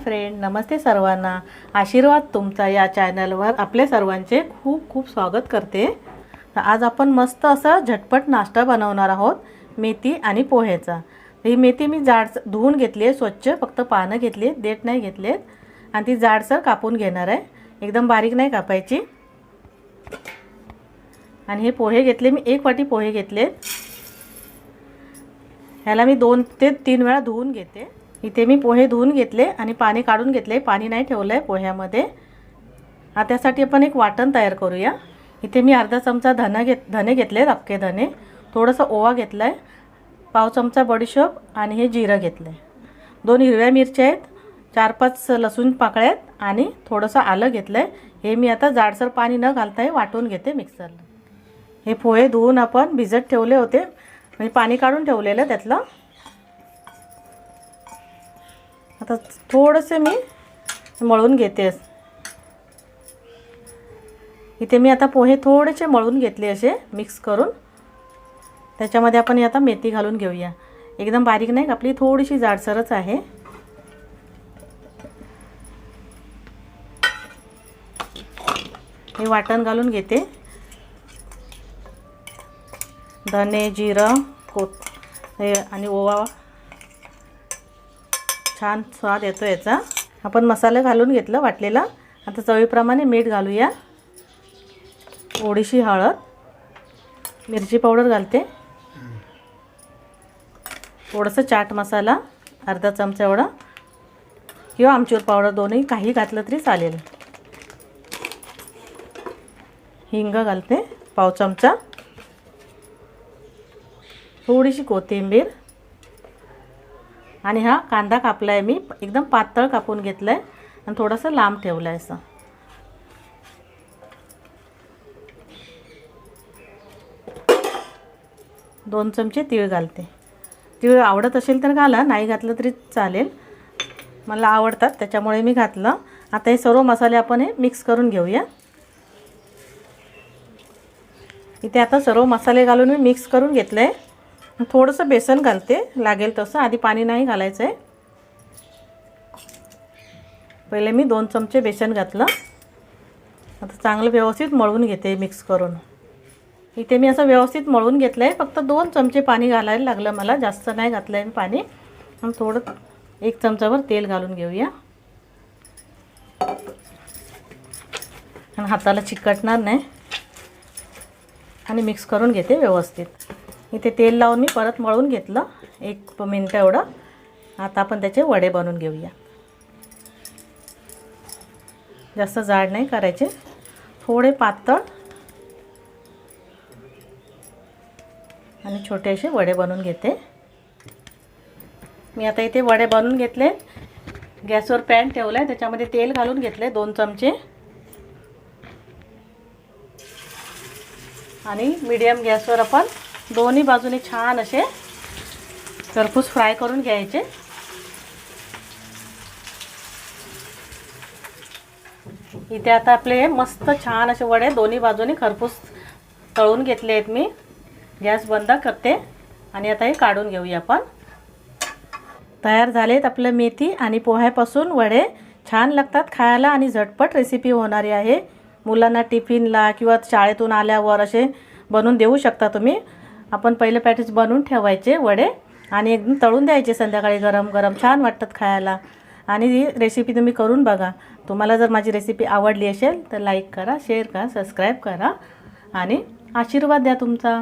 Friend नमस्ते सर्वांना. आशीर्वाद तुमचा या चॅनलवर आपल्या सर्वांचे खूप खूप स्वागत करते. तर आज आपण मस्त असं झटपट नाश्ता बनवणार आहोत मेथी आणि पोह्याचा. ही मेथी मी जाड धुवून घेतली आहे स्वच्छ फक्त पानं घेतली आहेत देठ नाही घेतलेत आणि ती जाडसर कापून घेणार आहे. एकदम बारीक नाही कापायची. आणि हे पोहे घेतले मी एक वाटी पोहे घेतले ह्याला मी दोन ते तीन वेळा धुवून घेते. इथे मी पोहे धुवून घेतले आणि पाणी काढून घेतले. पाणी नाही ठेवलं आहे पोह्यामध्ये त्यासाठी आपण एक वाटण तयार करूया. इथे मी अर्धा चमचा धना घेत धने घेतले अख्खे धने. थोडंसं ओवा घेतला आहे पाव चमचा बडीशोप आणि हे जिरं घेतलं आहे दोन हिरव्या मिरच्या आहेत. चार पाच लसूण पाकळ्या आहेत आणि थोडंसं आलं घेतलं आहे हे मी आता जाडसर पाणी न घालता हे वाटून घेते मिक्सरला. हे पोहे धुवून आपण भिजत ठेवले होते. म्हणजे पाणी काढून ठेवलेलं त्यातलं. आता थोडंसं मी मळून घेते. इथे मी आता पोहे थोडेसे मळून घेतले असे मिक्स करून. त्याच्यामध्ये आपण आता मेथी घालून घेऊया. एकदम बारीक नाही आपली थोडीशी जाडसरच आहे. हे वाटण घालून घेते. धने जिरं कोत हे आणि ओवा छान स्वाद येतो याचा. आपण मसाला घालून घेतलं वाटलेला. आता चवीप्रमाणे मीठ घालूया. थोडीशी हळद. मिरची पावडर घालते. थोडंसं चाट मसाला अर्धा चमचा एवढा. किंवा आमचूर पावडर दोन्ही काही घातलं तरी चालेल. हिंग घालते पाव चमचा. थोडीशी कोथिंबीर. आणि हा कांदा कापला आहे मी. एकदम पातळ कापून घेतला आहे आणि थोडंसं लांब ठेवलं आहे असं. दोन चमचे तीळ घालते. तीळ आवडत असेल तर घाला. नाही घातलं तरी चालेल. मला आवडतात त्याच्यामुळे मी घातलं. आता हे सर्व मसाले आपण हे मिक्स करून घेऊया. इथे आता सर्व मसाले घालून मी मिक्स करून घेतलं आहे थोडंसं बेसन घालते. लागेल तसं. आधी पाणी नाही घालायचं आहे पहिले मी दोन चमचे बेसन घातलं. आता चांगलं व्यवस्थित मळून घेते मिक्स करून. इथे मी असं व्यवस्थित मळून घेतलं आहे फक्त दोन चमचे पाणी घालायला लागलं मला. जास्त नाही घातलं आहे मी पाणी. आणि थोडं एक चमचाभर तेल घालून घेऊया. आणि हाताला चिकटणार नाही. आणि मिक्स करून घेते व्यवस्थित. इथे तेल लावून मी परत मळून घेतलं. एक मिनटं एवढं. आता आपण त्याचे वडे बनवून घेऊया. जास्त जाड नाही करायचे. थोडे पातळ. आणि छोटे असे वडे बनवून घेते. मी आता इथे वडे बनवून घेतले. गॅसवर पॅन ठेवलं आहे त्याच्यामध्ये तेल घालून घेतले दोन चमचे. आणि मीडियम गॅसवर आपण दोन्ही बाजूने छान असे खरपूस फ्राय करून घ्यायचे. इथे आता आपले मस्त छान असे वडे दोन्ही बाजूने खरपूस तळून घेतले आहेत मी. गॅस बंद करते आणि आता हे काढून घेऊया आपण. तयार झालेत आपलं मेथी आणि पोह्यापासून वडे. छान लागतात खायला आणि झटपट रेसिपी होणारी आहे. मुलांना टिफिनला किंवा शाळेतून आल्यावर असे बनवून देऊ शकता तुम्ही. आपण पहिले पॅटीस बनवून ठेवायचे वडे आणि एकदम तळून द्यायचे संध्याकाळी गरम गरम छान वाटतात खायला. आणि ही रेसिपी तुम्ही करून बघा. तुम्हाला जर माझी रेसिपी आवडली असेल तर लाईक करा शेअर करा सबस्क्राईब करा आणि आशीर्वाद द्या तुमचा.